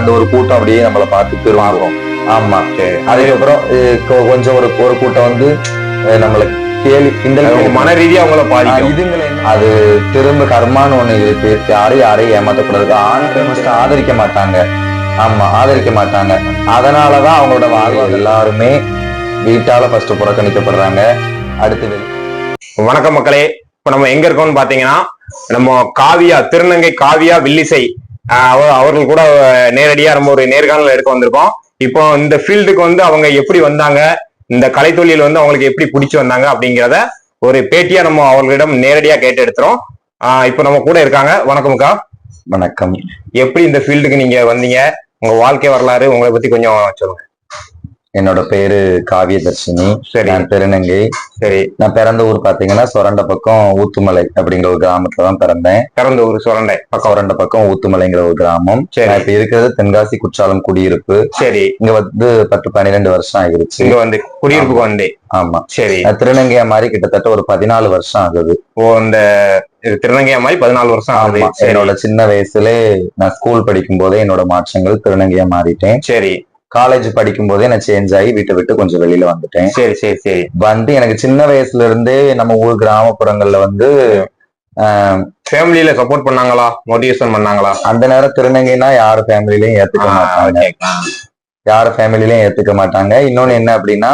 அந்த ஒரு கூட்டம் அப்படியே நம்மள பார்த்து திருவாகும் ஆமா அதுக்கப்புறம் கொஞ்சம் ஒரு ஒரு கூட்டம் வந்து நம்மள கேலி கிண்டல் மன ரீதியா ஆஹ் பாதிக்கும். இதுங்களை அது திரும்ப கர்மான்னு ஒண்ணு இருக்கு. யாரையும் யாரையும் ஏமாத்தக்கூடாது. ஆண்கள் ஆதரிக்க மாட்டாங்க. ஆமா ஆதரிக்க மாட்டாங்க. அதனாலதான் அவங்களோட வாழ்வு எல்லாருமே வீட்டால ஃபர்ஸ்ட் புறக்கணிக்கப்படுறாங்க. அடுத்து வெளி- வணக்கம் மக்களே. இப்ப நம்ம எங்க இருக்கோம்னு பாத்தீங்கன்னா நம்ம காவியா திருநங்கை காவியா வில்லிசை அவர்கள் கூட நேரடியா நம்ம ஒரு நேர்காணல் எடுக்க வந்திருக்கோம். இப்போ இந்த ஃபீல்டுக்கு வந்து அவங்க எப்படி வந்தாங்க? இந்த கலைத்தொழில் வந்து அவங்களுக்கு எப்படி பிடிச்சு வந்தாங்க? அப்படிங்கிறத ஒரு பேட்டியா நம்ம அவர்களிடம் நேரடியா கேட்டு எடுத்துறோம். ஆஹ் இப்போ நம்ம கூட இருக்காங்க. வணக்கம்க்கா வணக்கம். எப்படி இந்த ஃபீல்டுக்கு நீங்க வந்தீங்க? உங்க வாழ்க்கை வரலாறு உங்களை பத்தி கொஞ்சம் சொல்லுங்க. என்னோட பேரு காவியதர்ஷினி. சரி. நான் திருநங்கை சரி. நான் பிறந்த ஊர் பாத்தீங்கன்னா சொரண்ட பக்கம் ஊத்துமலை அப்படிங்கிற ஒரு கிராமத்துல தான் பிறந்தேன். பிறந்த ஒரு சுரண்டை. பக்கம் சொரண்ட பக்கம் ஊத்துமலைங்கிற ஒரு கிராமம். சரி. நான் இப்ப இருக்கிறது தென்காசி குற்றாலம் குடியிருப்பு. சரி. இங்க வந்து பத்து பன்னிரெண்டு வருஷம் ஆகிருச்சு. இங்க வந்து குடியிருப்புக்கு வந்தே ஆமா. சரி. திருநங்கையா மாதிரி கிட்டத்தட்ட ஒரு பதினாலு வருஷம் ஆகுது. ஓ இந்த திருநங்கையா மாதிரி பதினாலு வருஷம் ஆகுது. என்னோட சின்ன வயசுல நான் ஸ்கூல் படிக்கும் போதே என்னோட மாற்றங்கள் திருநங்கையா மாறிட்டேன். சரி. காலேஜ் படிக்கும் போதே நான் சேஞ்ச் ஆகி வீட்டை விட்டு கொஞ்சம் வெளியில வந்துட்டேன். சரி சரி சரி. வந்து எனக்கு சின்ன வயசுல இருந்தே நம்ம ஊர் கிராமப்புறங்கள்ல வந்து ஃபேமிலியில சப்போர்ட் பண்ணாங்களா? மோட்டிவேஷன் பண்ணாங்களா? அந்த நேரம் திருநங்கைனா யாரு ஃபேமிலிலையும் ஏத்துக்க மாட்டாங்க. யாரு ஃபேமிலிலையும் ஏத்துக்க மாட்டாங்க. இன்னொன்னு என்ன அப்படின்னா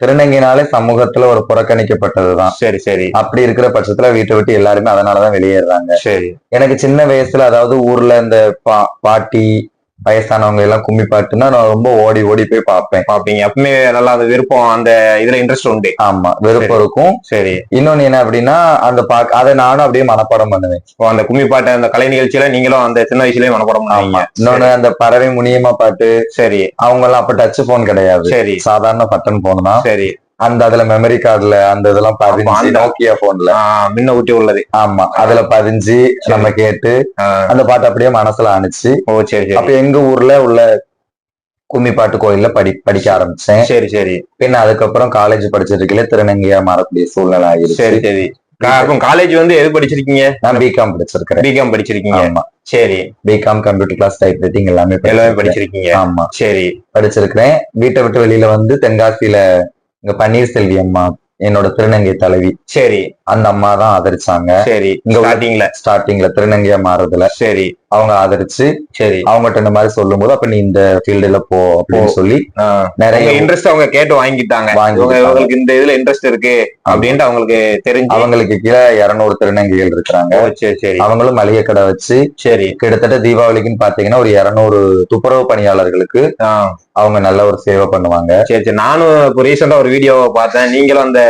திருநங்கைனாலே சமூகத்துல ஒரு புறக்கணிக்கப்பட்டதுதான். சரி சரி. அப்படி இருக்கிற பட்சத்துல வீட்டை விட்டு எல்லாருமே அதனாலதான் வெளியேறாங்க. சரி. எனக்கு சின்ன வயசுல அதாவது ஊர்ல இந்த பா பாட்டி வயசானவங்க எல்லாம் கும்மி பாட்டுன்னா நான் ரொம்ப ஓடி ஓடி போய் பார்ப்பேன். பாப்பீங்க எப்பவுமே நல்லா அது விருப்பம் அந்த இதுல இன்ட்ரெஸ்ட் உண்டு. ஆமா விருப்பம் இருக்கும். சரி. இன்னொன்னு என்ன அப்படின்னா அந்த பா அதை நானும் அப்படியே மனப்பாடம் பண்ணுவேன். அந்த கும்மி பாட்டு அந்த கலை நிகழ்ச்சியில நீங்களும் அந்த சின்ன வயசுலயே மனப்படம் ஆமா. பண்ணுவீங்க இன்னொன்னு அந்த பறவை முனியமா பாட்டு. சரி. அவங்க எல்லாம் அப்ப டச் போன் கிடையாது. சரி. சாதாரண பட்டன் போன் தான். சரி. அந்த அதுல மெமரி கார்டுல அந்த இதெல்லாம் பதிஞ்சு நோக்கியா போன்ல முன்ன ஊட்டி உள்ளது. ஆமா அதுல பதிஞ்சு நம்ம கேட்டு அந்த பாட்டு அப்படியே மனசுல அனுச்சு. ஓ சரி அப்ப எங்க ஊர்ல உள்ள கும்மி பாட்டு கோயில்ல படி படிக்க ஆரம்பிச்சேன். சரி சரி. பின்ன அதுக்கப்புறம் காலேஜ் படிச்சிட்டு இருக்கல திருநங்கையா மாறக்கூடிய சூழ்நிலை ஆயிருச்சு. சரி சரி. காலேஜ் வந்து எது படிச்சிருக்கீங்க? நான் பிகாம் படிச்சிருக்கிறேன். பிகாம் படிச்சிருக்கீங்க. ஆமா. சரி. BCom computer class type writing எல்லாமே எல்லாமே. படிச்சிருக்கீங்க. ஆமா. சரி. படிச்சிருக்கிறேன். வீட்டை விட்டு வெளியில வந்து தென்காசியில இங்க பன்னீர்செல்வி அம்மா என்னோட திருநங்கை தலைவி. சரி. அந்த அம்மா தான் ஆதரிச்சாங்க. சரி. இங்க ஸ்டார்டிங்ல ஸ்டார்டிங்ல திருநங்கையா மாறுறதுல. சரி. அவங்க ஆதரிச்சு சரி அவங்ககிட்ட இந்த மாதிரி சொல்லும் போது அப்ப நீ இந்த ஃபீல்டுல போ அப்படின்னு சொல்லி நிறைய இன்ட்ரெஸ்ட் அவங்க கேட்டு வாங்கிட்டாங்க இவங்களுக்கு இந்த இதுல இன்ட்ரெஸ்ட் இருக்கு அப்படின்ட்டு அவங்களுக்கு தெரிஞ்சு. அவங்களுக்கு கீழே இருநூறு திருநங்கைகள் இருக்கிறாங்க. சரி சரி. அவங்களும் மளிகை கடை வச்சு சரி. கிட்டத்தட்ட தீபாவளிக்குன்னு பாத்தீங்கன்னா ஒரு இருநூறு துப்புரவு பணியாளர்களுக்கு அவங்க நல்ல ஒரு சேவை பண்ணுவாங்க. சரி சரி. நானும் இப்போ ரீசெண்டா ஒரு வீடியோவை பார்த்தேன். நீங்களும் அந்த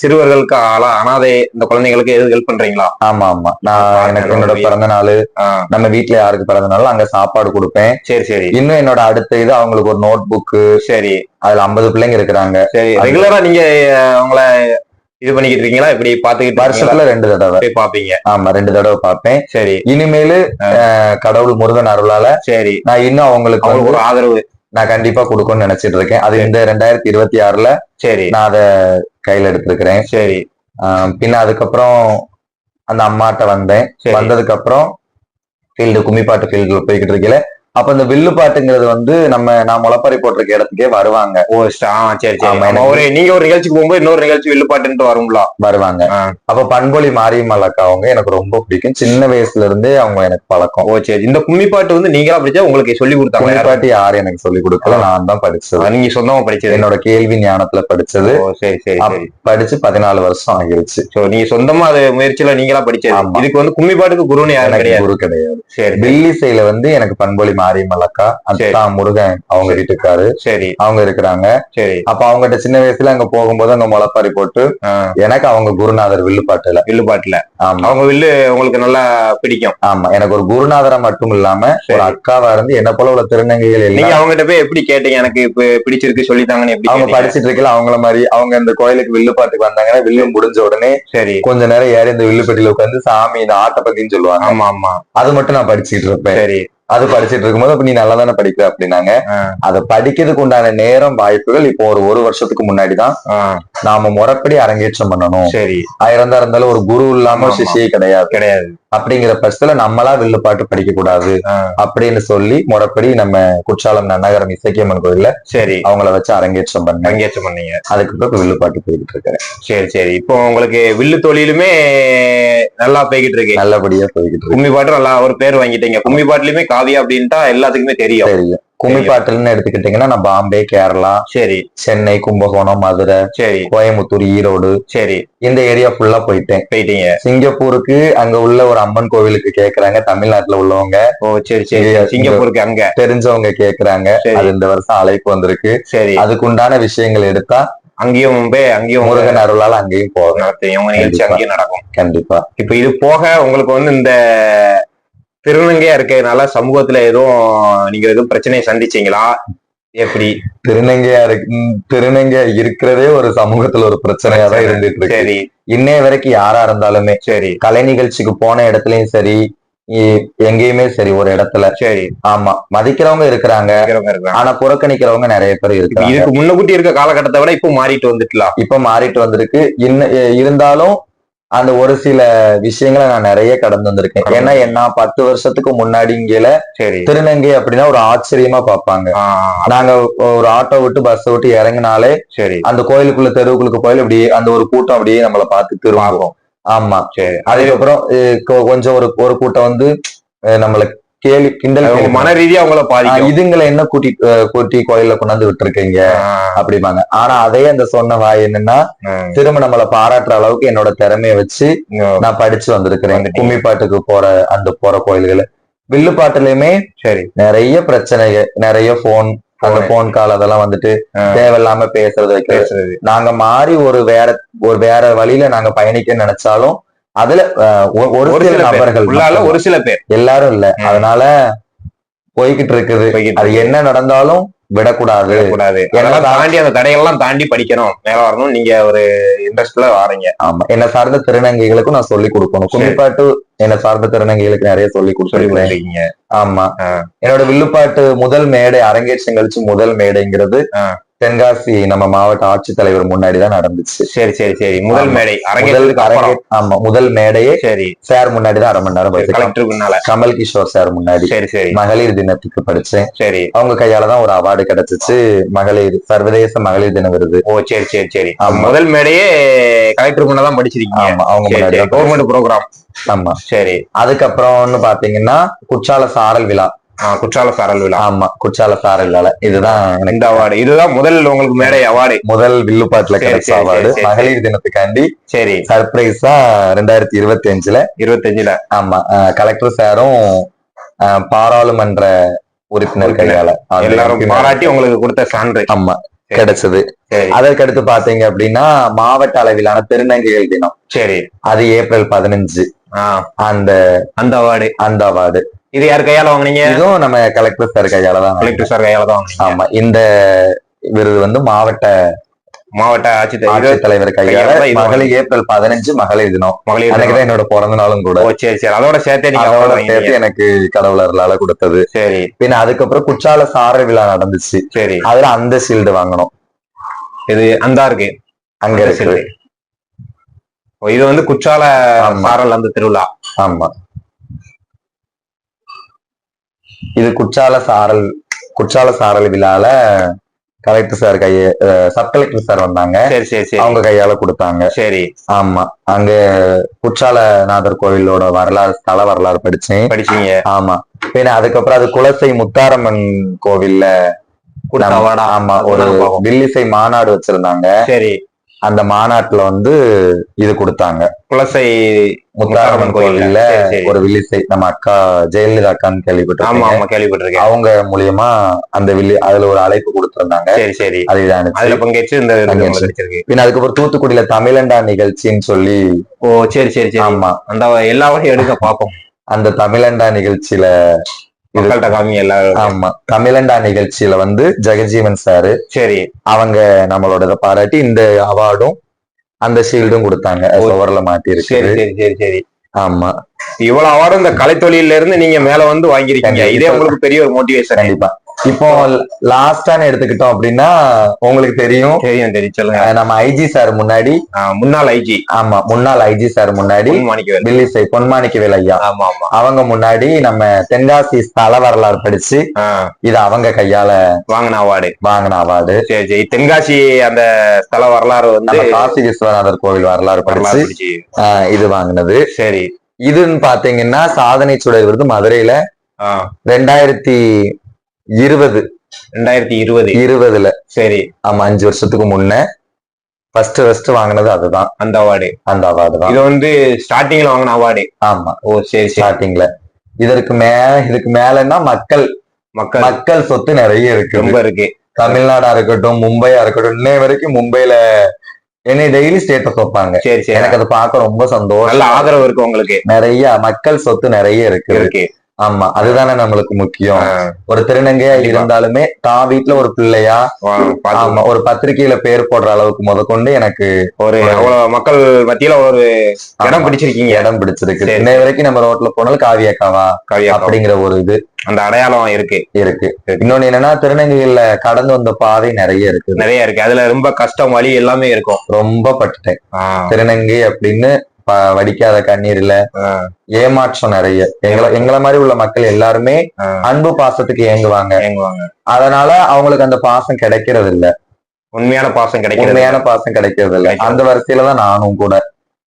சிறுவர்களுக்கு ஆளா அனாதை இந்த குழந்தைங்களுக்கு எதுவும் ஹெல்ப் பண்றீங்களா? ஆமா ஆமா. நான் எனக்கு என்னோட பிறந்த நாள் ஆஹ் நம்ம வீட்ல யாருக்கு பிறந்த நாள் அங்க சாப்பாடு கொடுப்பேன். சரி சரி. இன்னும் என்னோட அடுத்த இது அவங்களுக்கு ஒரு நோட் புக்கு சரி. அதுல ஐம்பது பிள்ளைங்க இருக்கிறாங்க. சரி. ரெகுலரா நீங்க அவங்கள இது பண்ணிக்கிட்டு இருக்கீங்களா? இப்படி பாத்துக்கிட்டு? வருஷத்துல ரெண்டு தடவை. பாப்பீங்க ஆமா ரெண்டு தடவை பார்ப்பேன். சரி. இனிமேலு கடவுள் முருகன் அருளால சரி. நான் இன்னும் அவங்களுக்கு ஒரு ஆதரவு. நான் கண்டிப்பா கொடுக்கணும்னு நினைச்சிட்டு இருக்கேன். அது இந்த ரெண்டாயிரத்தி இருபத்தி ஆறுல சரி. நான் அத கையில எடுத்திருக்கிறேன். சரி. பின்ன அதுக்கப்புறம் அந்த அம்மாட்ட வந்தேன். வந்ததுக்கு அப்புறம் ஃபீல்டு கும்மிப்பாட்டு ஃபீல்டில் போய்கிட்டு இருக்கல அப்ப இந்த வில்லு பாட்டுங்கிறது வந்து நம்ம நான் முளப்பாரி போட்டிருக்க இடத்துக்கே வருவாங்க. ஓ சரி சரி. ஒரு நீங்க ஒரு நிகழ்ச்சிக்கு போகும்போது இன்னொரு நிகழ்ச்சி வில்லுப்பாட்டுன்ட்டு வரும்ல? வருவாங்க. அப்ப பண்பொழி மாரியம்மல் அக்கா அவங்க எனக்கு ரொம்ப பிடிக்கும். சின்ன வயசுல இருந்தே அவங்க எனக்கு பழக்கம். ஓ சரி இந்த கும்மிப்பாட்டு வந்து நீங்களா படிச்சா உங்களுக்கு சொல்லி கொடுத்தாங்க யாரு? கும்மிப்பாட்டு யாரும் எனக்கு சொல்லி கொடுக்கல. நான் தான் படிச்சது. நீங்க சொந்தமா படிச்சது. என்னோட கேள்வி ஞானத்துல படிச்சது. ஓ சரி சரி படிச்சு பதினாலு வருஷம் ஆகிருச்சு. சோ நீங்க சொந்தமா அது முயற்சியில நீங்களா படிச்சது. இதுக்கு வந்து கும்மிப்பாட்டுக்கு குருன்னு யாரும் கிடையாது. குரு கிடையாது. சரி பில்லிசையில வந்து எனக்கு பண்பொழி மாரியம்மல் அக்கா அத்தா முருகன் அவங்க வீட்டுக்காரு. சரி. அவங்க இருக்கிறாங்க. சரி. அப்ப அவங்ககிட்ட சின்ன வயசுல அங்க போகும்போது அங்க முளைப்பாரி போட்டு எனக்கு அவங்க குருநாதர் வில்லுப்பாட்டுல வில்லுப்பாட்டுல ஆமா. அவங்க வில்லு உங்களுக்கு நல்லா பிடிக்கும். ஆமா. எனக்கு ஒரு குருநாதரா மட்டும் இல்லாம ஒரு. அக்காவா இருந்து என்ன போல உள்ள திருநங்கைகள் நீங்க அவங்ககிட்ட போய் எப்படி கேட்டீங்க? எனக்கு இப்ப பிடிச்சிருக்கு சொல்லித்தாங்கன்னு எப்படி அவங்க? படிச்சிட்டு இருக்கல அவங்கள மாதிரி அவங்க இந்த கோயிலுக்கு வில்லுப்பாட்டுக்கு வந்தாங்கன்னா வில்லு முடிஞ்ச உடனே சரி. கொஞ்ச நேரம் ஏறி இந்த வில்லுப்பட்டியில உட்காந்து சாமி இந்த ஆட்ட பத்தின்னு சொல்லுவாங்க. ஆமா ஆமா. அது மட்டும் நான் படிச்சுட்டு இருப்பேன். சரி. அது படிச்சிட்டு இருக்கும்போது அப்ப நீ நல்லா தானே படிக்கிற அப்படின்னாங்க. அதை படிக்கிறதுக்கு உண்டான நேரம் வாய்ப்புகள் இப்போ ஒரு ஒரு வருஷத்துக்கு முன்னாடி தான் ஆ, நாம முறைப்படி அரங்கேற்றம் பண்ணணும். சரி. ஆயிரம் தான் இருந்தாலும் ஒரு குரு இல்லாம. சிஷியே கிடையாது. கிடையாது. அப்படிங்கிற பட்சத்துல நம்மளா வில்லுப்பாட்டு படிக்க கூடாது. அப்படின்னு சொல்லி முறைப்படி நம்ம குற்றாலம் நன்னகரம் இசக்கியம்மன் கோயில்ல சரி. அவங்கள வச்சு அரங்கேற்றம் பண்ணேன். பங்கேற்று பண்ணீங்க. அதுக்கப்புறம் இப்ப வில்லுப்பாட்டு போய்கிட்டு இருக்கிறேன் சரி சரி. இப்போ உங்களுக்கு வில்லு தொழிலுமே நல்லா போய்கிட்டு இருக்கு. நல்லபடியா போய்கிட்டு இருக்கு. கும்மி பாட்டு நல்லா ஒரு பேர் வாங்கிட்டீங்க. கும்மி பாட்டுலயுமே காவியா அப்படின்ட்டா எல்லாத்துக்குமே தெரியும். தெரியும். கும்மி பாட்டுன்னு எடுத்துக்கிட்டீங்கன்னா நான் பாம்பே கேரளா சரி. சென்னை கும்பகோணம் மதுரை சரி. கோயம்புத்தூர் ஈரோடு சரி. இந்த ஏரியா ஃபுல்லா போயிட்டேன். போயிட்டீங்க. சிங்கப்பூருக்கு அங்க உள்ள ஒரு அம்மன் கோவிலுக்கு கேக்குறாங்க. தமிழ்நாட்டுல உள்ளவங்க. ஓ சரி சரி. சிங்கப்பூருக்கு அங்க. தெரிஞ்சவங்க கேக்குறாங்க. அது இந்த வருஷம் அழைப்பு வந்திருக்கு. சரி. அதுக்குண்டான விஷயங்கள் எடுத்தா அங்கேயும் போய் அங்கேயும் முருகன் அருளால அங்கேயும் போகும் நடத்தும் உங்க நிகழ்ச்சி. அங்கேயும் நடக்கும். கண்டிப்பா. இப்ப இது போக உங்களுக்கு வந்து இந்த திருநங்கையா இருக்கிறதுனால சமூகத்துல எதுவும் நீங்க எதுவும் பிரச்சனையை சந்திச்சீங்களா? எப்படி? திருநங்கையா இருக்கு திருநங்கையா இருக்கிறதே ஒரு சமூகத்துல ஒரு பிரச்சனையா தான் இருந்துட்டு இருக்கு. சரி. இன்னைய வரைக்கும் யாரா இருந்தாலுமே சரி. கலை நிகழ்ச்சிக்கு போன இடத்துலயும் சரி எங்கேயுமே சரி ஒரு இடத்துல. சரி. ஆமா. மதிக்கிறவங்க இருக்கிறாங்க. ஆனா புறக்கணிக்கிறவங்க நிறைய பேர் இருக்காங்க இதுக்கு முன்னக்கூட்டி இருக்க காலகட்டத்தை விட இப்போ மாறிட்டு வந்துட்டலாம் இப்ப மாறிட்டு வந்திருக்கு. இன்ன இருந்தாலும் அந்த ஒரு சில விஷயங்களை நான் நிறைய கடந்து வந்திருக்கேன். ஏன்னா என்ன பத்து வருஷத்துக்கு முன்னாடி இங்கேல சரி. திருநங்கை அப்படின்னா ஒரு ஆச்சரியமா பார்ப்பாங்க. நாங்க ஒரு ஆட்டோ விட்டு பஸ் விட்டு இறங்கினாலே சரி. அந்த கோயிலுக்குள்ள தெருவுக்குள்ள கோயில் அப்படியே அந்த ஒரு கூட்டம் அப்படியே நம்மள பார்த்து திரும்பும் ஆமா. சரி. அதுக்கப்புறம் கொஞ்சம் ஒரு ஒரு கூட்டம் வந்து அஹ் கேலி கிண்டல் மன ரீதியா ஆஹ் பாதிக்கும். இதுங்களை என்ன கூட்டி கூட்டி கோயில்ல கொண்டாந்து விட்டுருக்கீங்க? அப்படிம்பாங்க. ஆனா அதே அந்த சொன்ன வாய் என்னன்னா. திரும்ப நம்மள பாராட்டுற அளவுக்கு என்னோட திறமைய வச்சு நான் படிச்சு வந்திருக்கிறேன். கும்மி பாட்டுக்கு போற அந்த போற கோயில்கள். வில்லு பாட்டுலயுமே சரி. நிறைய பிரச்சனைகள் நிறைய போன் அந்த. போன் கால் அதெல்லாம் வந்துட்டு. தேவையில்லாம பேசுறது வைக்கிறது நாங்க மாறி ஒரு வேற ஒரு வேற வழியில நாங்க பயணிக்க நினைச்சாலும் அதுல ஒரு சில சில பேர். நபர்கள். ஒரு சில பேர். எல்லாரும் இல்ல. அதனால போய்கிட்டு இருக்குது. அது என்ன நடந்தாலும் விடக்கூடாது. கூடாது அதெல்லாம் தாண்டி அந்த தடையெல்லாம் தாண்டி படிக்கணும். மேல வரணும் நீங்க ஒரு இன்ட்ரெஸ்ட்ல வாரீங்க. ஆமா. என்ன சார்ந்த திருநங்கைகளுக்கும் நான் சொல்லி கொடுக்கணும். கும்மிப்பாட்டு என்ன சார்ந்த திருநங்கைகளுக்கு நிறைய சொல்லி கொடுத்துருக்கீங்க. ஆமா. என்னோட வில்லுப்பாட்டு முதல் மேடை அரங்கேற்றம் கழிச்சு முதல் மேடைங்கிறது. தென்காசி நம்ம மாவட்ட ஆட்சித்தலைவர் முன்னாடி தான் நடந்துச்சு. சரி சரி சரி. முதல். மேடை முதல் அரங்கேற்றதுக்கு அப்புறம். அரங்கே- ஆமா. முதல் மேடையே சரி. சார் முன்னாடி தான் அரை மணி நேரம் படிச்சேன் கமல் கிஷோர் சார் முன்னாடி. சரி சரி. மகளிர் தினத்துக்கு படிச்சேன். சரி. அவங்க கையால தான் ஒரு அவார்டு கிடைச்சிச்சு. மகளிர் சர்வதேச மகளிர் தின விருது. ஓ சரி சரி சரி. முதல் மேடையே கலெக்டர் முன்ன தான் படிச்சிருக்கீங்க. ஆமா அவங்க முன்னாடி கவர்மெண்ட் ப்ரோக்ராம் ஆமா. சரி. அதுக்கப்புறம்னு பாத்தீங்கன்னா குற்றால சாரல் விழா. குற்றால சாரல் விழா. ஆமா குற்றால சாரல் விழா. இதுதான் இந்த அவார்டு. இதுதான் முதல் உங்களுக்கு மேடை அவார்டு. முதல் வில்லுப்பாட்டுல கிடைச்ச அவார்டு. மகளிர் தினத்துக்காண்டி சரி. சர்ப்ரைஸா ரெண்டாயிரத்தி இருபத்தி அஞ்சுல இருபத்தஞ்சுல. ஆமா அஹ், கலெக்டர் சாரும் பாராளுமன்ற உறுப்பினர். கையால. எல்லாரும் பாராட்டி உங்களுக்கு கொடுத்த சான்று. ஆமா. கிடைச்சது. அதற்கடுத்து பாத்தீங்க அப்படின்னா மாவட்ட அளவிலான திருநங்கைகள் தினம். சரி. அது ஏப்ரல் பதினஞ்சு. அந்த அந்த அவார்டு. அந்த அவார்டு. இது யார் கையால வாங்குனீங்க? இதுவும் நம்ம கலெக்டர் சார் கையால தான் கலெக்டர் சார் கையால தான் ஆமா இந்த விருது வந்து மாவட்ட மாவட்ட ஆட்சித்தலைவர் ஆட்சித்தலைவர் கையால மகளிர் ஏப்ரல் பதினஞ்சு மகளிர் தினம். மகளிர் தினம். தான் என்னோட பிறந்த நாளும் கூட. சரி சரி. அதோட சேர்த்தே அதோட. சேர்த்து எனக்கு கடவுளர்களால கொடுத்தது. சரி. பின்ன அதுக்கப்புறம் குற்றால சார விழா நடந்துச்சு. சரி. அதுல அந்த ஷீல்டு வாங்கணும் இது அந்தா இருக்கு. அங்க. ஓ, இது வந்து குற்றால. சாரல் அந்த திருவிழா. ஆமா. இது குற்றால சாரல் குற்றால சாரல் விழால கலெக்டர் சார் கைய சப் கலெக்டர் சார் வந்தாங்க. சரி சரி சரி. அவங்க கையால கொடுத்தாங்க. சரி. ஆமா. அங்க குற்றாலநாதர் கோவிலோட வரலாறு ஸ்தல வரலாறு படிச்சேன். படிச்சீங்க. ஆமா. பின்ன அதுக்கப்புறம் அது குலசை முத்தாரம்மன் கோவில்ல? ஆமா ஒரு. வில்லிசை மாநாடு வச்சிருந்தாங்க. சரி. அந்த மாநாட்டுல வந்து இது கொடுத்தாங்க. குலசை முத்தாரம்மன் சரி. ஒரு வில்லிசை. நம்ம அக்கா ஜெயலலிதா அக்கான்னு ஆமா கேள்விப்பட்டிருக்கேன். அவங்க மூலியமா அந்த வில்லி அதுல ஒரு அழைப்பு கொடுத்திருந்தாங்க. சரி சரி. அது இதானுச்சு அதுல பங்கேற்று இந்த பின்ன அதுக்கப்புறம் தூத்துக்குடியில தமிழண்டா நிகழ்ச்சின்னு சொல்லி ஓ சரி சரி சரி. ஆமா. அந்த எல்லா வகையும் எடுக்க பார்ப்போம். அந்த தமிழண்டா நிகழ்ச்சியில ஆமா. தமிழண்டா நிகழ்ச்சியில வந்து ஜெகஜீவன் சாரு. சரி. அவங்க நம்மளோட இதை பாராட்டி இந்த அவார்டும் அந்த ஷீல்டும் கொடுத்தாங்க. சுவர்ல மாட்டி சரி சரி சரி சரி. ஆமா. இவ்வளவு அவார்டு இந்த கலைத்தொழில இருந்து நீங்க மேல வந்து வாங்கியிருக்கீங்க. இதே உங்களுக்கு பெரிய ஒரு மோட்டிவேஷன் கண்டிப்பா. இப்போ லாஸ்டான்னு எடுத்துக்கிட்டோம் அப்படின்னா உங்களுக்கு தெரியும். தெரியும் தெரியும். சொல்லுங்க. நம்ம ஐஜி சார் முன்னாடி. முன்னாள் ஐஜி ஆமா முன்னாள் ஐஜி சார் முன்னாடி. வில்லிசை பொன்மாணிக்கவேல் ஐயா. ஆமா ஆமா. அவங்க முன்னாடி நம்ம தென்காசி ஸ்தல வரலாறு படிச்சு இது அவங்க கையால வாங்கின அவார்டு. வாங்கின அவார்டு. சரி சரி. தென்காசி அந்த ஸ்தல வரலாறு வந்து காசி விஸ்வநாதர் கோவில் வரலாறு படிச்சு இது வாங்கினது. சரி. இதுன்னு பாத்தீங்கன்னா சாதனை சுடர் விருது மதுரையில ரெண்டாயிரத்தி இருபது. ரெண்டாயிரத்தி இருபது. இருபதுல. சரி. ஆமா அஞ்சு வருஷத்துக்கு முன்ன ஃபர்ஸ்ட் ஃபர்ஸ்ட் வாங்கினது அதுதான். அந்த அவார்டு அந்த அவார்டு தான். இது வந்து ஸ்டார்டிங்ல வாங்கின அவார்டு ஆமா. ஓ சரி ஸ்டார்டிங்ல இதற்கு மேல இதுக்கு மேலன்னா மக்கள். மக்கள். மக்கள் சொத்து நிறைய இருக்கு ரொம்ப இருக்கு. தமிழ்நாடா இருக்கட்டும் மும்பையா இருக்கட்டும் இன்னை வரைக்கும் மும்பைல என்னை டெய்லி ஸ்டேட்டஸ் வைப்பாங்க. சரி சரி. எனக்கு அதை பார்க்க ரொம்ப நல்ல சந்தோஷம் ஆதரவு இருக்கு உங்களுக்கு. நிறைய மக்கள் சொத்து நிறைய இருக்கு இருக்கு. ஆமா அதுதானே நம்மளுக்கு முக்கியம். ஒரு திருநங்கையா. இருந்தாலுமே தான் வீட்டுல ஒரு பிள்ளையா ஆமா ஒரு பத்திரிக்கையில பேர் போடுற அளவுக்கு முதற்கொண்டு எனக்கு ஒரு அவ்வளவு மக்கள் மத்தியில ஒரு இடம் பிடிச்சிருக்கீங்க. இடம் பிடிச்சிருக்கு. சரி. இன்னை வரைக்கும் நம்ம ரோட்ல போனாலும் காவியாக்காவா கவியா அப்படிங்கிற ஒரு இது அந்த அடையாளம் இருக்கு. இருக்கு. இன்னொன்னு என்னன்னா திருநங்கைகள்ல கடந்து வந்த பாதை நிறைய இருக்கு நிறைய இருக்கு. அதுல ரொம்ப கஷ்டம் வலி எல்லாமே இருக்கும். ரொம்ப பட்டுட்டேன். திருநங்கை அப்படின்னு வடிக்காத கண்ணீர் இல்ல ஆஹ் ஏமாற்றம் நிறைய. எங்களை எங்களை மாதிரி உள்ள மக்கள் எல்லாருமே அன்பு பாசத்துக்கு ஏங்குவாங்க. ஏங்குவாங்க. அதனால அவங்களுக்கு அந்த பாசம் கிடைக்கிறது இல்ல உண்மையான பாசம் கிடைக்கிறது உண்மையான பாசம் கிடைக்கிறது இல்ல. அந்த வரிசையில தான் நானும் கூட.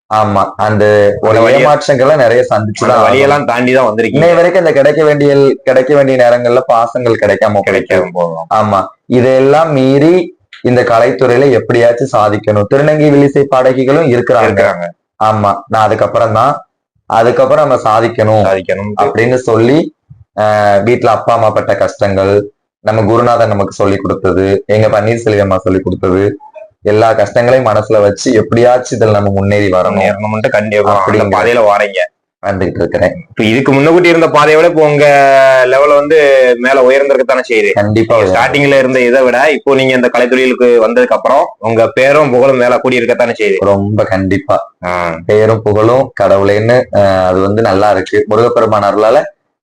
ஆமா அந்த ஒரு ஏமாற்றங்களை நிறைய சந்திச்சுதான். வழியெல்லாம் தாண்டி தான் வந்திருக்கீங்க. இன்னை வரைக்கும் அந்த கிடைக்க வேண்டிய கிடைக்க வேண்டிய நேரங்கள்ல பாசங்கள் கிடைக்காம கிடைக்கும் ஆமா இதெல்லாம் மீறி இந்த கலைத்துறையில எப்படியாச்சும் சாதிக்கணும். திருநங்கை வில்லிசை பாடகிகளும் இருக்கிறாங்க. ஆமா நான் அதுக்கப்புறம் தான் அதுக்கப்புறம் நம்ம சாதிக்கணும் சாதிக்கணும். அப்படின்னு சொல்லி வீட்டுல அப்பா அம்மா பட்ட கஷ்டங்கள் நம்ம குருநாதன் நமக்கு சொல்லி கொடுத்தது எங்க பன்னீர்செல்வி அம்மா சொல்லி கொடுத்தது எல்லா கஷ்டங்களையும் மனசுல வச்சு எப்படியாச்சும் இதுல நம்ம முன்னேறி வரணும். கண்டிப்பா அப்படிங்கிற- பாதையில வாரீங்க. வந்துகிட்டு இருக்கிறேன். இப்ப இதுக்கு முன்னக்கூட்டி இருந்த பாதையை விட இப்போ உங்க லெவல் வந்து மேல உயர்ந்திருக்கத்தானே செய்யுது. கண்டிப்பா ஸ்டார்டிங்ல இருந்த இதை விட இப்போ நீங்க இந்த கலைத்தொழிலுக்கு வந்ததுக்கு அப்புறம் உங்க பேரும் புகழும் மேல கூடி இருக்கத்தானே செய்யுது. ரொம்ப கண்டிப்பா. பேரும் புகழும் கடவுளேன்னு அது வந்து நல்லா இருக்கு. முருகப்பெருமான் அருளால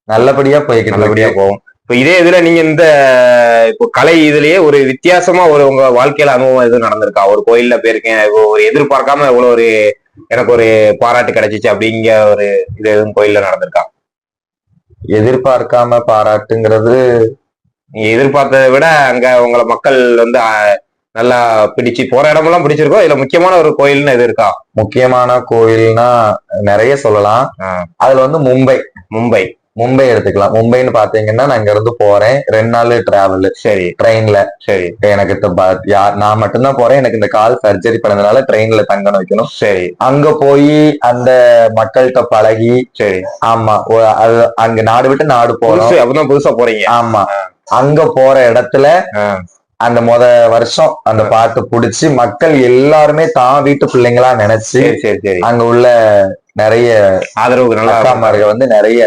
நல்லபடியா போய்கிட்டு நல்லபடியா. போகும். இப்போ இதே இதுல நீங்க இந்த இப்போ கலை இதுலயே ஒரு வித்தியாசமா ஒரு உங்க வாழ்க்கையில அனுபவம் எதுவும் நடந்திருக்கா? ஒரு கோயில்ல போயிருக்கேன் ஒரு எதிர்பார்க்காம இவ்வளவு ஒரு எனக்கு ஒரு பாராட்டு கிடைச்சிச்சு அப்படிங்கிற ஒரு இது எதுவும் கோயில்ல நடந்திருக்கா? எதிர்பார்க்காம பாராட்டுங்கிறது நீங்க எதிர்பார்த்ததை விட அங்க உங்களை மக்கள் வந்து நல்லா பிடிச்சு போற இடமெல்லாம் பிடிச்சிருக்கோம் இதுல முக்கியமான ஒரு கோயில்னு எது இருக்கா? முக்கியமான கோயில்னா நிறைய சொல்லலாம். அதுல வந்து மும்பை. மும்பை. மும்பை எடுத்துக்கலாம். மும்பைன்னு பாத்தீங்கன்னா நான் இங்க இருந்து போறேன். ரெண்டு நாள் டிராவல் சரி. ட்ரெயின்ல சரி. எனக்கு நான் மட்டும்தான் போறேன். எனக்கு இந்த கால் சர்ஜரி பண்ணதுனால ட்ரெயின்ல தங்கணும் வைக்கணும். சரி. அங்க போய் அந்த மக்கள்கிட்ட பழகி சரி. ஆமா அது அங்க நாடு விட்டு நாடு போறோம். புதுசு அப்பதான் புதுசா போறீங்க. ஆமா. அங்க போற இடத்துல அந்த முத வருஷம் அந்த பாட்டு புடிச்சு மக்கள் எல்லாருமே தான் வீட்டு பிள்ளைங்களா நினைச்சு சரி சரி சரி. அங்க உள்ள நிறைய நல்லா அக்காமார்கள் வந்து நிறைய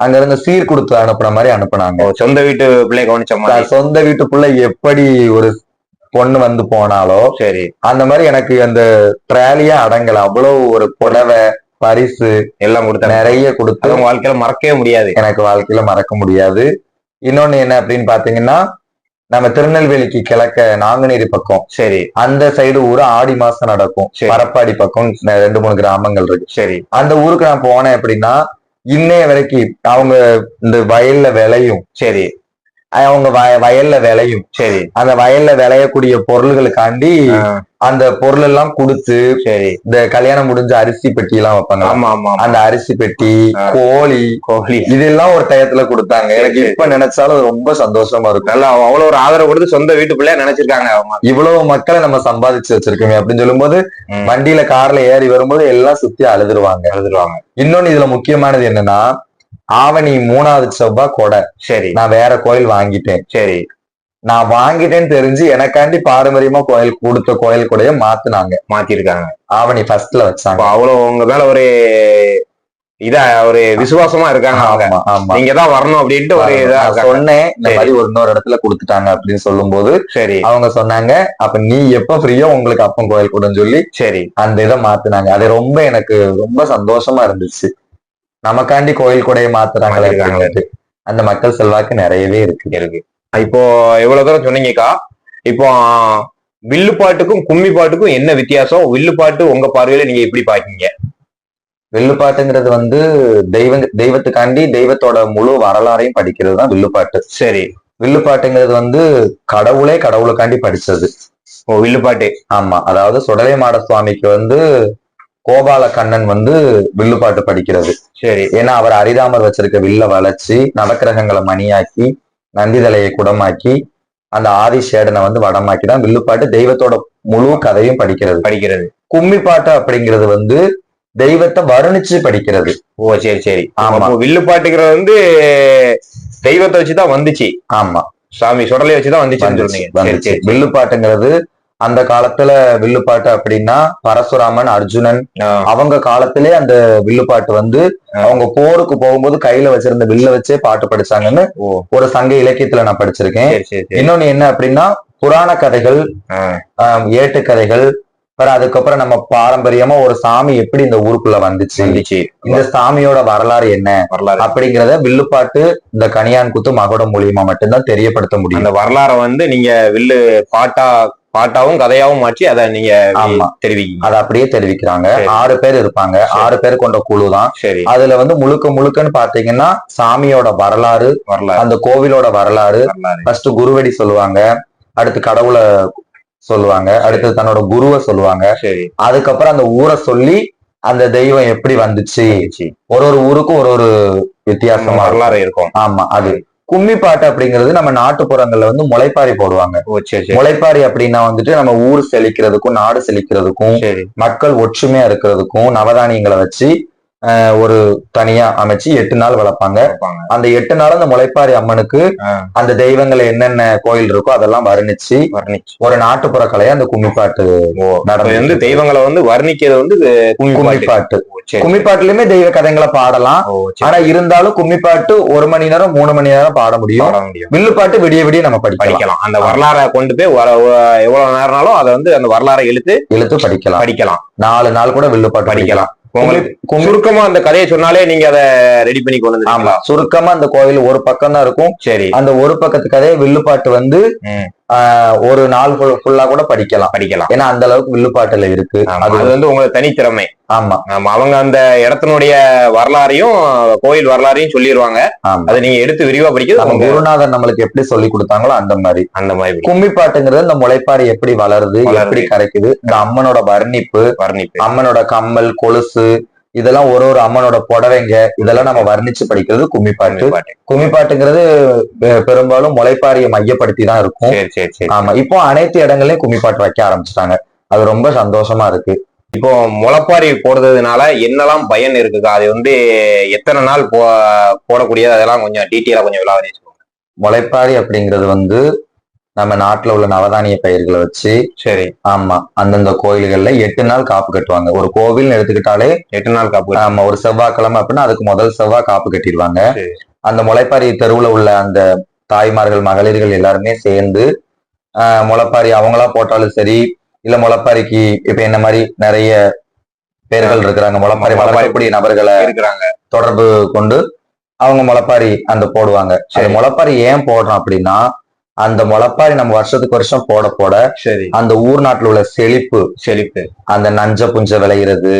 அங்க இருந்து சீர் கொடுத்து அனுப்புன மாதிரி அனுப்புனாங்க. சொந்த வீட்டு பிள்ளை கவனிச்ச சொந்த வீட்டுக்குள்ள எப்படி ஒரு பொண்ணு வந்து போனாலோ சரி. அந்த மாதிரி எனக்கு அந்த ட்ராலியா அடங்கல. அவ்வளவு ஒரு புடவை பரிசு எல்லாம் கொடுத்தாங்க நிறைய கொடுத்து வாழ்க்கையில மறக்கவே முடியாது. எனக்கு வாழ்க்கையில மறக்க முடியாது. இன்னொன்னு என்ன அப்படின்னு பாத்தீங்கன்னா நம்ம திருநெல்வேலிக்கு கிழக்க நாங்குநேரி பக்கம். சரி. அந்த சைடு ஊரு ஆடி மாசம் நடக்கும். பரப்பாடி பக்கம் ரெண்டு மூணு கிராமங்கள் இருக்கு. சரி. அந்த ஊருக்கு நான் போனேன் அப்படின்னா இன்னைய வரைக்கும் அவங்க இந்த வயல்ல விளையும். சரி. அவங்க வய- வயல்ல விளையும். சரி. அந்த வயல்ல விளையக்கூடிய பொருள்களுக்காண்டி அந்த பொருள் எல்லாம் கொடுத்து சரி. இந்த கல்யாணம் முடிஞ்ச அரிசி பெட்டி எல்லாம் வைப்பாங்க. ஆமா ஆமா. அந்த அரிசி பெட்டி. கோழி கோழி. இதெல்லாம் ஒரு டயத்துல கொடுத்தாங்க. எனக்கு. இப்ப நினைச்சாலும் ரொம்ப சந்தோஷமா இருக்கும். நல்லா அவ்வளவு ஒரு ஆதரவு கொடுத்து சொந்த வீட்டு பிள்ளையா நினைச்சிருக்காங்க அவங்க. இவ்வளவு மக்களை நம்ம சம்பாதிச்சு வச்சிருக்கோமே அப்படின்னு சொல்லும்போது. வண்டியில கார்ல ஏறி வரும்போது எல்லாம் சுத்தி அழுதுருவாங்க. எழுதுருவாங்க இன்னொன்னு இதுல முக்கியமானது என்னன்னா ஆவணி மூணாவது செவ்வாய் கொடை. சரி. நான் வேற கோயில் வாங்கிட்டேன். சரி. நான் வாங்கிட்டேன்னு தெரிஞ்சு எனக்காண்டி பாரம்பரியமா கோயில் கொடுத்த கோயில் கூடயே மாத்துனாங்க. மாத்திருக்காங்க. ஆவணி ஃபர்ஸ்ட்ல வச்சாங்க. அப்ப அவ்வளவு உங்க மேல ஒரு இதா ஒரு விசுவாசமா இருக்காங்க அவங்க. நீங்க தான் வரணும் அப்படின்ட்டு ஒரு இதா. சொன்னேன் இந்த. மாதிரி ஒரு இன்னொரு இடத்துல கொடுத்துட்டாங்க அப்படின்னு சொல்லும்போது சரி. அவங்க சொன்னாங்க அப்ப நீ எப்ப ஃப்ரீயோ உங்களுக்கு அப்பம் கோயில் கூடன்னு சொல்லி சரி. அந்த இதை மாத்துனாங்க. அது ரொம்ப எனக்கு ரொம்ப சந்தோஷமா இருந்துச்சு. நமக்காண்டி கோயில் கூடையை. அப்படின்ட்டு. அந்த மக்கள் செல்வாக்கு நிறையவே இருக்கு. இருக்கு. இப்போ எவ்வளவு தூரம் சொன்னீங்கக்கா? இப்போ வில்லு பாட்டுக்கும் கும்மி பாட்டுக்கும் என்ன வித்தியாசம்? வில்லு பாட்டு உங்க பார்வையில நீங்க எப்படி பாக்கீங்க வில்லுப்பாட்டுங்கிறது வந்து தெய்வ தெய்வத்துக்காண்டி தெய்வத்தோட முழு வரலாறையும் படிக்கிறது தான் வில்லுப்பாட்டு சரி. வில்லுப்பாட்டுங்கிறது வந்து கடவுளே கடவுளுக்காண்டி படிச்சது. ஓ வில்லு பாட்டு. ஆமா. அதாவது சுடலை மாட சுவாமிக்கு வந்து கோபால கண்ணன் வந்து வில்லுப்பாட்டு படிக்கிறது. சரி. ஏன்னா அவர் அரிதாமர் வச்சிருக்க வில்ல வளைச்சு நவக்கிரகங்களை மணியாக்கி நந்திதலையை குடமாக்கி அந்த ஆதி சேடனை வந்து வடமாக்கி தான் வில்லுப்பாட்டு தெய்வத்தோட முழு கதையும் படிக்கிறது. படிக்கிறது. கும்மி பாட்டு அப்படிங்கிறது வந்து தெய்வத்தை வருணிச்சு படிக்கிறது. ஓ சரி சரி. ஆமா. அப்போ வில்லு பாட்டுங்கிறது வந்து தெய்வத்தை வச்சுதான் வந்துச்சு. ஆமா. சாமி சுடலை வச்சுதான் வந்துச்சு, வில்லுப்பாட்டுங்கிறது அந்த காலத்துல வில்லுப்பாட்டு அப்படின்னா பரசுராமன் அர்ஜுனன் அவங்க காலத்திலே அந்த வில்லுப்பாட்டு வந்து. அவங்க போருக்கு போகும்போது கையில வச்சிருந்த வில்ல வச்சே பாட்டு படிச்சாங்கன்னு ஒரு சங்க இலக்கியத்துல நான் படிச்சிருக்கேன். சரி சரி சரி. இன்னொன்னு என்ன அப்படின்னா புராண கதைகள் ஏட்டு கதைகள் அப்புறம் அதுக்கப்புறம் நம்ம பாரம்பரியமா ஒரு சாமி எப்படி இந்த ஊருக்குள்ள வந்துச்சு. இந்த சாமியோட வரலாறு என்ன? வரலாறு. அப்படிங்கிறத வில்லுப்பாட்டு இந்த கனியான் குத்து மகுடம் மூலியமா மட்டும்தான் தெரியப்படுத்த முடியும். அந்த வரலாறை வந்து நீங்க வில்லு பாட்டா பாட்டாவும் கதையாவும் மாற்றி அதை நீங்க ஆமா. தெரிவிக்கீங்க. அதை அப்படியே தெரிவிக்கிறாங்க. ஆறு பேர் இருப்பாங்க. ஆறு பேர் கொண்ட குழு தான். சரி. அதுல வந்து முழுக்க முழுக்கன்னு பாத்தீங்கன்னா சாமியோட வரலாறு வரலாறு. அந்த கோவிலோட வரலாறு ஃபர்ஸ்ட் குருவடி சொல்லுவாங்க. அடுத்து கடவுளை சொல்லுவாங்க. அடுத்து தன்னோட குருவை சொல்லுவாங்க. சரி. அதுக்கப்புறம் அந்த ஊரை சொல்லி அந்த தெய்வம் எப்படி வந்துச்சு. ஒரு ஒரு ஊருக்கும் ஒரு ஒரு வித்தியாசமா. வரலாறு இருக்கும். ஆமா அது. கும்மி பாட்டு அப்படிங்கிறது நம்ம நாட்டுப்புறங்கள்ல வந்து முளைப்பாரி போடுவாங்க. முளைப்பாரி அப்படின்னா வந்துட்டு நம்ம ஊர் செழிக்கிறதுக்கும் நாடு செழிக்கிறதுக்கும் மக்கள் ஒற்றுமையா இருக்கிறதுக்கும் நவதானியங்களை வச்சு ஒரு தனியா அமைச்சு எட்டு நாள் வளர்ப்பாங்க. அந்த எட்டு நாள் அந்த முளைப்பாரி அம்மனுக்கு. அந்த தெய்வங்கள் என்னென்ன கோயில் இருக்கோ அதெல்லாம் வர்ணிச்சு ஒரு நாட்டுப்புற கலையை அந்த கும்மிப்பாட்டு ஓ அப்ப நடந்து வந்து தெய்வங்களை வந்து வர்ணிக்கிறது வந்து கும்மி பாட்டு கும்மிப்பாட்டு. கும்மிப்பாட்டுலயுமே தெய்வ கதைகளை பாடலாம். ஆனா இருந்தாலும் கும்மிப்பாட்டு ஒரு மணி நேரம் மூணு மணி நேரம் பாட முடியும். பாட முடியும். வில்லுப்பாட்டு விடிய விடிய நம்ம படிக்கலாம். அந்த வரலாறை கொண்டு போய் எவ்வளவு நேரம்னாலும் அதை வந்து அந்த வரலாறை இழுத்து இழுத்து படிக்கலாம். படிக்கலாம். நாலு நாள் கூட வில்லுப்பாட்டு படிக்கலாம். சுருக்கமா அந்த கதையை சொன்னாலே நீங்க அதை ரெடி பண்ணி கொண்டு ஆமா. சுருக்கமா அந்த கோயில் ஒரு பக்கம் தான் இருக்கும். சரி. அந்த ஒரு பக்கத்து கதையை வில்லுப்பாட்டு வந்து ஒரு நாள் ஃபுல்லா கூட படிக்கலாம். படிக்கலாம். ஏன்னா அந்த அளவுக்கு வில்லுப்பாட்டுல இருக்கு. அது வந்து உங்க தனித்திறமை. ஆமா. ஆமா அவங்க அந்த இடத்தினுடைய வரலாறையும் கோயில் வரலாறையும் சொல்லிடுவாங்க ஆமா. அதை நீங்க எடுத்து விரிவா படிக்கிறது குருநாதர் நம்மளுக்கு எப்படி சொல்லி கொடுத்தாங்களோ அந்த மாதிரி. அந்த மாதிரி கும்மி பாட்டுங்கிறது இந்த முளைப்பாரி எப்படி வளருது வளருது. எப்படி கரைக்குது இந்த அம்மனோட வர்ணிப்பு வர்ணிப்பு. அம்மனோட கம்மல் கொலுசு இதெல்லாம் ஒரு ஒரு அம்மனோட புடவைங்க. இதெல்லாம் நம்ம வர்ணிச்சு படிக்கிறது கும்மி பாட்டு கும்மி பாட்டுங்கிறது பெரும்பாலும் முளைப்பாரியை மையப்படுத்தி தான் இருக்கும். சரி சரி சரி. ஆமா இப்போ அனைத்து இடங்களையும் கும்மி பாட்டு வைக்க ஆரம்பிச்சிட்டாங்க. அது ரொம்ப சந்தோஷமா இருக்கு. இப்போ முளைப்பாரி போடுறதுனால என்னெல்லாம் பயன் இருக்குக்கா? அது வந்து எத்தனை நாள் போ போடக்கூடியது? அதெல்லாம் கொஞ்சம் டீட்டெயிலா கொஞ்சம் சொல்லுங்க முளைப்பாரி அப்படிங்கிறது வந்து நம்ம நாட்டுல உள்ள நவதானிய பயிர்களை வச்சு சரி. ஆமா அந்தந்த கோயில்கள்ல எட்டு நாள் காப்பு கட்டுவாங்க. ஒரு கோவில்னு எடுத்துக்கிட்டாலே எட்டு நாள் காப்பு ஆமா ஒரு செவ்வாய்க்கிழமை அப்படின்னா அதுக்கு முதல் செவ்வாய் காப்பு கட்டிடுவாங்க. அந்த முளைப்பாரி தெருவுல உள்ள அந்த தாய்மார்கள் மகளிர்கள் எல்லாருமே சேர்ந்து ஆஹ், முளைப்பாரி அவங்களா போட்டாலும் சரி இல்ல முளைப்பாரிக்கு இப்ப என்ன மாதிரி நிறைய பேர்கள் இருக்கிறாங்க. முளைப்பாரி வளர்க்கக்கூடிய நபர்களை இருக்கிறாங்க. தொடர்பு கொண்டு அவங்க முளைப்பாரி அந்த போடுவாங்க. சரி. முளைப்பாரி ஏன் போடுறோம் அப்படின்னா அந்த முளைப்பாரி நம்ம வருஷத்துக்கு வருஷம் போட போட சரி. அந்த ஊர் நாட்டுல உள்ள செழிப்பு செழிப்பு. அந்த நஞ்ச புஞ்ச விளையிறது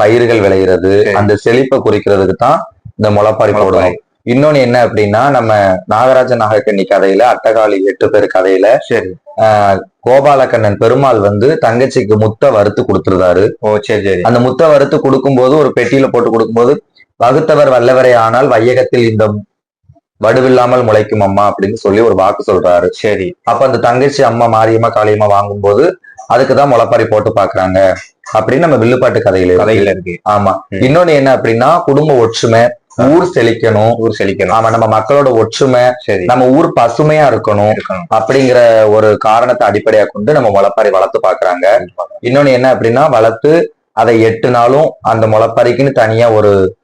பயிர்கள் விளையிறது. அந்த செழிப்பை குறிக்கிறதுக்கு தான் இந்த முளைப்பாரி முளைப்பாரி. போடுவோம் இன்னொன்னு என்ன அப்படின்னா நம்ம நாகராஜ நாகக்கண்ணி கதையில அட்டகாளி எட்டு பேர் கதையில சரி. கோபாலக்கண்ணன் பெருமாள் வந்து தங்கச்சிக்கு முத்தை வறுத்து கொடுத்துருந்தாரு. ஓ சரி சரி. அந்த முத்தை வறுத்து கொடுக்கும்போது ஒரு பெட்டியில போட்டு கொடுக்கும்போது வகுத்தவர் வல்லவரே ஆனால் வையகத்தில் இந்த வடுவில்லாமல் முளைக்கும் அம்மா அப்படின்னு சொல்லி ஒரு வாக்கு சொல்றாரு. சரி. அப்ப அந்த தங்கச்சி அம்மா மாரியம்மா காளியம்மா வாங்கும்போது அதுக்குதான் முளைப்பாரி போட்டு பாக்குறாங்க அப்படின்னு நம்ம வில்லுப்பாட்டு கதையில இருக்கு. கதையில இருக்கு. ஆமா. இன்னொன்னு என்ன அப்படின்னா குடும்ப ஒற்றுமை ஊர் செழிக்கணும். ஊர் செழிக்கணும். ஆமா நம்ம மக்களோட ஒற்றுமை சரி. நம்ம ஊர் பசுமையா இருக்கணும் இருக்கணும். அப்படிங்கிற ஒரு காரணத்தை அடிப்படையா கொண்டு நம்ம முளைப்பாரி வளர்த்து பாக்குறாங்க. இன்னொன்னு என்ன அப்படின்னா வளர்த்து அதை எட்டு நாளும் அந்த முளைப்பாரிக்குன்னு தனியா ஒரு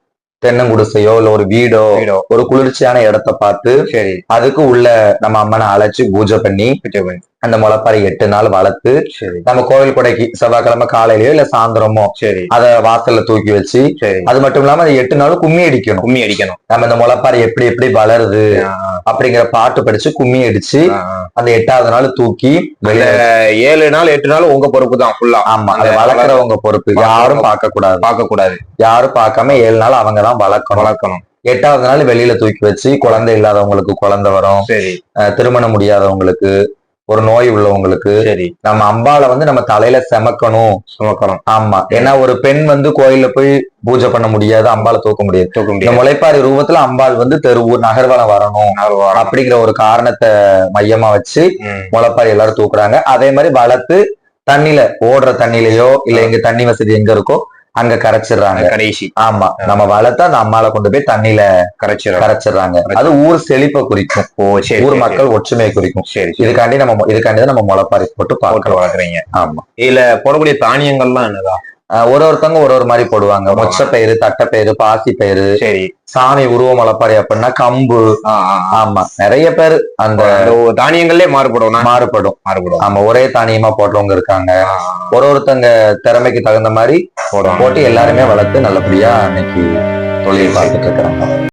தென்னங்குடிசையோ இல்ல ஒரு வீடோ. ஒரு குளிர்ச்சியான இடத்த பார்த்து சரி அதுக்கு உள்ள நம்ம அம்மனை அழைச்சு பூஜை பண்ணி பிச்சை பண்ணி. அந்த முளைப்பாரி எட்டு நாள் வளர்த்து நம்ம கோவில் கொடைக்கு செவ்வாய்க்கிழமை காலையிலயோ இல்ல சாயந்தரமோ சரி. அத வாசல்ல தூக்கி வச்சு அது மட்டும் இல்லாம அது எட்டு நாள் கும்மி அடிக்கணும். கும்மி அடிக்கணும். நம்ம இந்த முளைப்பாரி எப்படி எப்படி வளருது அப்படிங்கிற பாட்டு படிச்சு கும்மி அடிச்சு. அந்த எட்டாவது நாள் தூக்கி ஏழு நாள் எட்டு நாள் உங்க பொறுப்பு தான் ஃபுல்லா ஆமா அதை வளர்க்குறவங்க பொறுப்பு. யாரும் பார்க்க கூடாது பார்க்க கூடாது யாரும் பார்க்காம ஏழு நாள் அவங்க தான் வளர்க்கணும். வளர்க்கணும். எட்டாவது நாள் வெளியில தூக்கி வச்சு குழந்தை இல்லாதவங்களுக்கு குழந்தை வரும். திருமணம் முடியாதவங்களுக்கு ஒரு நோய் உள்ளவங்களுக்கு சரி. நம்ம அம்பால வந்து நம்ம தலையில செமக்கணும். சுமக்கணும். ஆமா. ஏன்னா ஒரு பெண் வந்து கோயில்ல போய் பூஜை பண்ண முடியாது அம்பால தூக்க முடியாது. தூக்க முடியாது. முளைப்பாரி ரூபத்துல அம்பாள் வந்து தெருவூர் நகர்வலம் வரணும். அப்படிங்கிற ஒரு காரணத்தை மையமா வச்சு. முளைப்பாரி எல்லாரும் தூக்குறாங்க. அதே மாதிரி வளர்த்து தண்ணியில ஓடுற தண்ணியிலயோ இல்ல எங்க தண்ணி வசதி எங்க இருக்கோ அங்க கரைச்சிடுறாங்க. கடைசி. ஆமா. நம்ம வளர்த்து அந்த அம்மாளை கொண்டு போய் தண்ணியில கரைச்சிடும் கரைச்சிடுறாங்க. அது ஊர் செழிப்பை குறிக்கும். ஓ சரி ஊர் மக்கள் ஒற்றுமையை குறிக்கும். சரி இதுக்காண்டி நம்ம இதுக்காண்டி தான் நம்ம முளைப்பாரி போட்டு பார்க்கலாம் வளர்க்குறீங்க. ஆமா. இதுல போடக்கூடிய தானியங்கள்லாம் என்னதா அஹ் ஒரு ஒருத்தவங்க ஒரு ஒரு மாதிரி போடுவாங்க. மொச்சப்பயிறு தட்டைப்பயிறு பாசி பயிறு சரி. சாமி உருவ முளைப்பாரி அப்படின்னா கம்பு. ஆமா. நிறைய பேர் அந்த தானியங்கள்லயே மாறுபடும். மாறுபடும். மாறுபடும். ஆமா ஒரே தானியமா போட்டவங்க இருக்காங்க. ஒரு ஒருத்தங்க திறமைக்கு தகுந்த மாதிரி போட்டு எல்லாருமே வளர்த்து நல்லபடியா இன்னைக்கு தொழில் பார்த்துட்டு இருக்கிறாங்க.